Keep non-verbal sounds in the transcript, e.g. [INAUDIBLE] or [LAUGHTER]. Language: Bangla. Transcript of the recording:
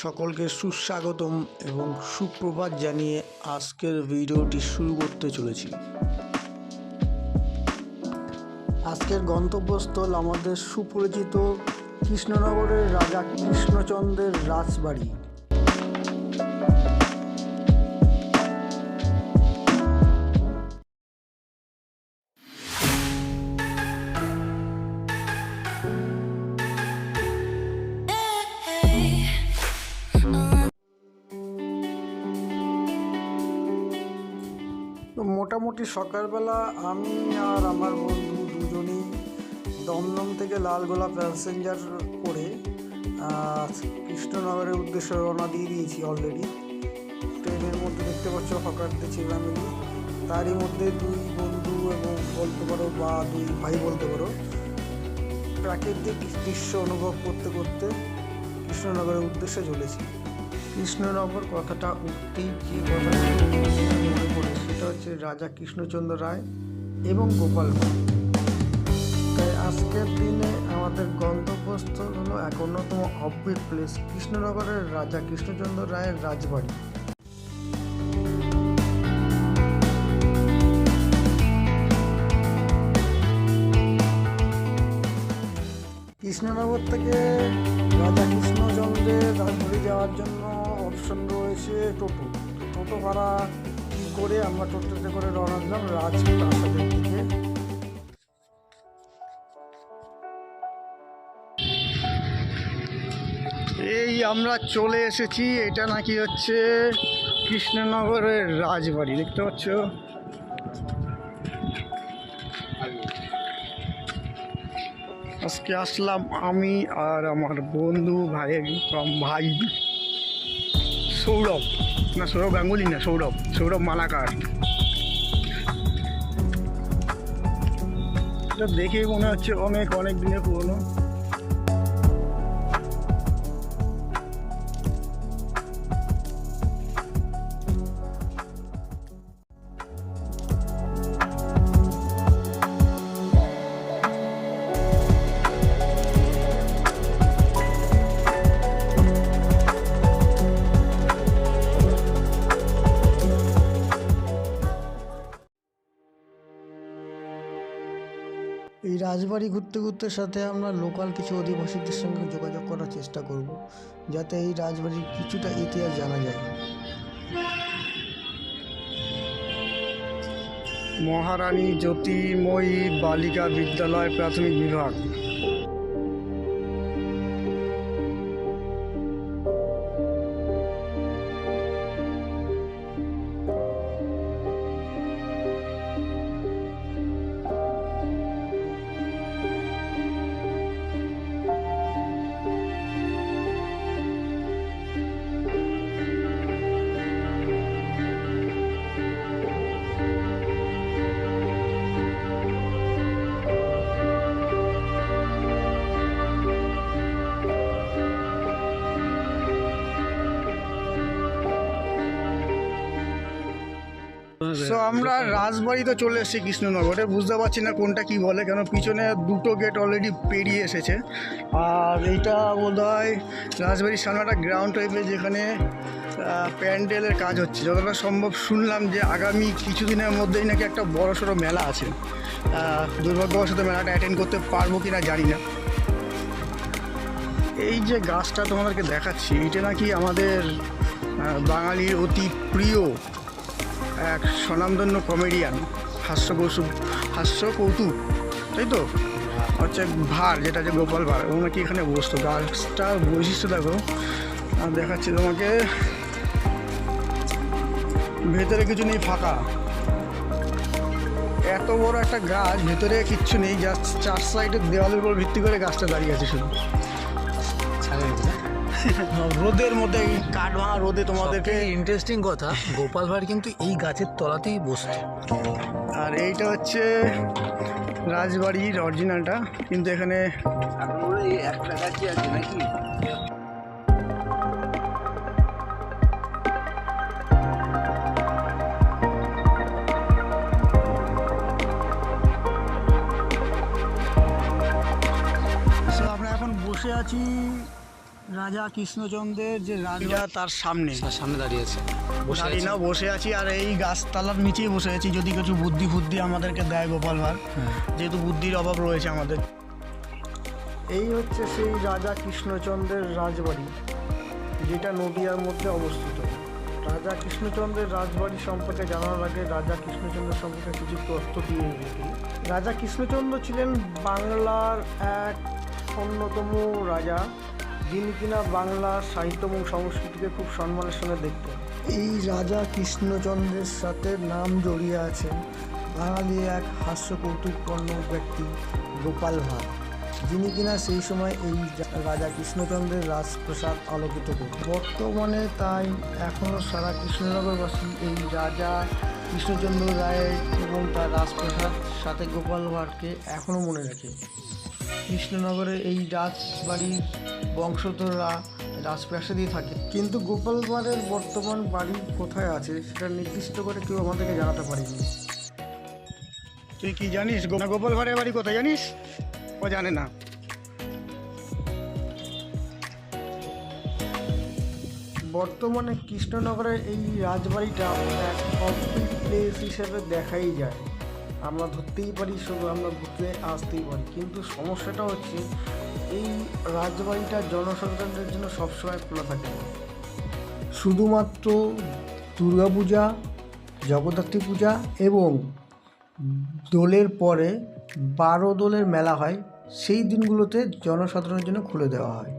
সকলকে সুস্বাগতম এবং সুপ্রভাত জানিয়ে আজকের ভিডিওটি শুরু করতে চলেছি। আজকের গন্তব্যস্থল আমাদের সুপরিচিত কৃষ্ণনগরের রাজা কৃষ্ণচন্দ্রের রাজবাড়ি। মোটামুটি সকালবেলা আমি আর আমার বন্ধু দুজনেই দমদম থেকে লালগোলা প্যাসেঞ্জার করে কৃষ্ণনগরের উদ্দেশ্যে রওনা দিয়ে দিয়েছি অলরেডি ট্রেনের মধ্যে দেখতে পাচ্ছ হকারদের চিল্লামিলি তারই মধ্যে দুই বন্ধু এবং বলতে পারো বা দুই ভাই বলতে পারো, প্রাকৃতিক দৃশ্য অনুভব করতে করতে কৃষ্ণনগরের উদ্দেশ্যে চলেছি। কৃষ্ণনগর কথাটা উঠতেই যে কথাটা হচ্ছে রাজা কৃষ্ণচন্দ্র রায় এবং গোপাল তাই আজকের দিনে আমাদের গন্তব্যস্থল হলো এক অন্যতম অফবিট প্লেস কৃষ্ণনগরের রাজা কৃষ্ণচন্দ্র রায়ের রাজবাড়ি। কৃষ্ণনগর থেকে রাজা কৃষ্ণচন্দ্রের রাজবাড়ি যাওয়ার জন্য অপশন রয়েছে টোটো। টোটো ভাড়া কি করে আমরা টোটোতে করে রওনা দিলাম রাজপ্রাসাদের দিকে। এই আমরা চলে এসেছি, এটা নাকি হচ্ছে কৃষ্ণনগরের রাজবাড়ি, দেখতে পাচ্ছ? আজকে আসলাম আমি আর আমার বন্ধু কম ভাই সৌরভ। না, সৌরভ গাঙ্গুলি না, সৌরভ। সৌরভ মালাকার। দেখে মনে হচ্ছে অনেক অনেক দিনের পুরনো। এই রাজবাড়ি ঘুরতে ঘুরতে সাথে আমরা লোকাল কিছু অধিবাসীদের সঙ্গে যোগাযোগ করার চেষ্টা করব, যাতে এই রাজবাড়ির কিছুটা ইতিহাস জানা যায়। মহারানী জ্যোতিময়ী বালিকা বিদ্যালয় প্রাথমিক বিভাগ। সো আমরা রাজবাড়িতে চলে এসেছি কৃষ্ণনগরে। বুঝতে পারছি না কোনটা কি বলে কেন পিছনে দুটো গেট অলরেডি পেরিয়ে এসেছে। আর এইটা বোধ হয় রাজবাড়ির সামনে একটা গ্রাউন্ড টাইপের যেখানে প্যান্ডেলের কাজ হচ্ছে। যতটা সম্ভব শুনলাম যে আগামী কিছুদিনের মধ্যেই নাকি একটা বড় সড়ো মেলা আছে। দুর্ভাগ্যবশত মেলাটা অ্যাটেন্ড করতে পারব কি না জানি না। এই যে গাছটা তোমাদেরকে দেখাচ্ছি এটা নাকি আমাদের বাঙালির অতি প্রিয় এক স্বনামধন্য কমেডিয়ান হাস্য কৌশু হাস্য কৌতুক, তাই তো? হচ্ছে ভার, যেটা যে গোপাল ভার ও নাকি এখানে বসতো। গাছটার বৈশিষ্ট্য দেখো, আর দেখাচ্ছি তোমাকে। ভেতরে কিছু নেই, ফাঁকা। এত বড় একটা গাছ, ভেতরে কিচ্ছু নেই জাস্ট চার সাইডের দেওয়ালের উপর ভিত্তি করে গাছটা দাঁড়িয়ে আছে শুধু। [LAUGHS] হ্যাঁ, রোদের মধ্যে কাঠ ভাঙা রোদে তোমাদেরকে ইন্টারেস্টিং কথা গোপাল ভাঁড় কিন্তু এই গাছের তলাতেই বসত আর এইটা হচ্ছে রাজবাড়ির অরিজিনালটা কিন্তু এখানে একটা গাছই আছে নাকি? আমরা এখন বসে আছি রাজা কৃষ্ণচন্দ্রের যে রাজা তার সামনে। তার সামনে দাঁড়িয়ে আছে। বসে দাঁড়িয়ে না বসে আছি আর এই গাছতলার নিচেই বসে আছি যদি কিছু বুদ্ধি ফুদ্ধি আমাদেরকে দেয় গোপাল ভাঁড়। যেহেতু বুদ্ধির অভাব রয়েছে আমাদের। এই হচ্ছে সেই রাজা কৃষ্ণচন্দ্রের রাজবাড়ি যেটা নদিয়ার মধ্যে অবস্থিত। রাজা কৃষ্ণচন্দ্রের রাজবাড়ি সম্পর্কে জানার আগে রাজা কৃষ্ণচন্দ্র সম্পর্কে কিছু তথ্য দিয়ে রাখি। রাজা কৃষ্ণচন্দ্র ছিলেন বাংলার এক অন্যতম রাজা। যিনি কিনা বাংলা সাহিত্য এবং সংস্কৃতিকে খুব সম্মানের সঙ্গে দেখতেন। এই রাজা কৃষ্ণচন্দ্রের সাথে নাম জড়িয়ে আছেন বাঙালি এক হাস্য কৌতুকপূর্ণ ব্যক্তি গোপাল ভাঁড়, যিনি কিনা সেই সময় এই রাজা কৃষ্ণচন্দ্রের রাজপ্রাসাদ আলোকিত করতেন। বর্তমানে তাই এখনও সারা কৃষ্ণনগরবাসী এই রাজা কৃষ্ণচন্দ্র রায়ের এবং তার রাজপ্রাসাদ সাথে গোপাল ভাঁড়কে এখনও মনে রাখে। কৃষ্ণনগরে এই রাজবাড়ির বংশধররা রাজপ্রাসাদেই থাকে। কিন্তু গোপাল ভাঁড়ের বর্তমান বাড়ি কোথায় আছে সেটা নির্দিষ্ট করে কেউ আমাদেরকে জানাতে পারেনি। তুই কি জানিস? গো- গোপাল ভাঁড়ের বাড়ি কোথায় জানিস? ও জানে না। বর্তমানে কৃষ্ণনগরের এই রাজবাড়িটা এক কমপ্লিট প্লেস হিসেবে দেখাই যায়। আমরা ধরতেই পারি, শুধু আমরা ঘুরতে আসতেই পারি কিন্তু সমস্যাটা হচ্ছে, এই রাজবাড়িটা জনসাধারণের জন্য সবসময় খোলা থাকে না। শুধুমাত্র দুর্গাপূজা, জগদ্ধাত্রী পূজা এবং দোলের পরে বারো দোলের মেলা হয়, সেই দিনগুলোতে জনসাধারণের জন্য খুলে দেওয়া হয়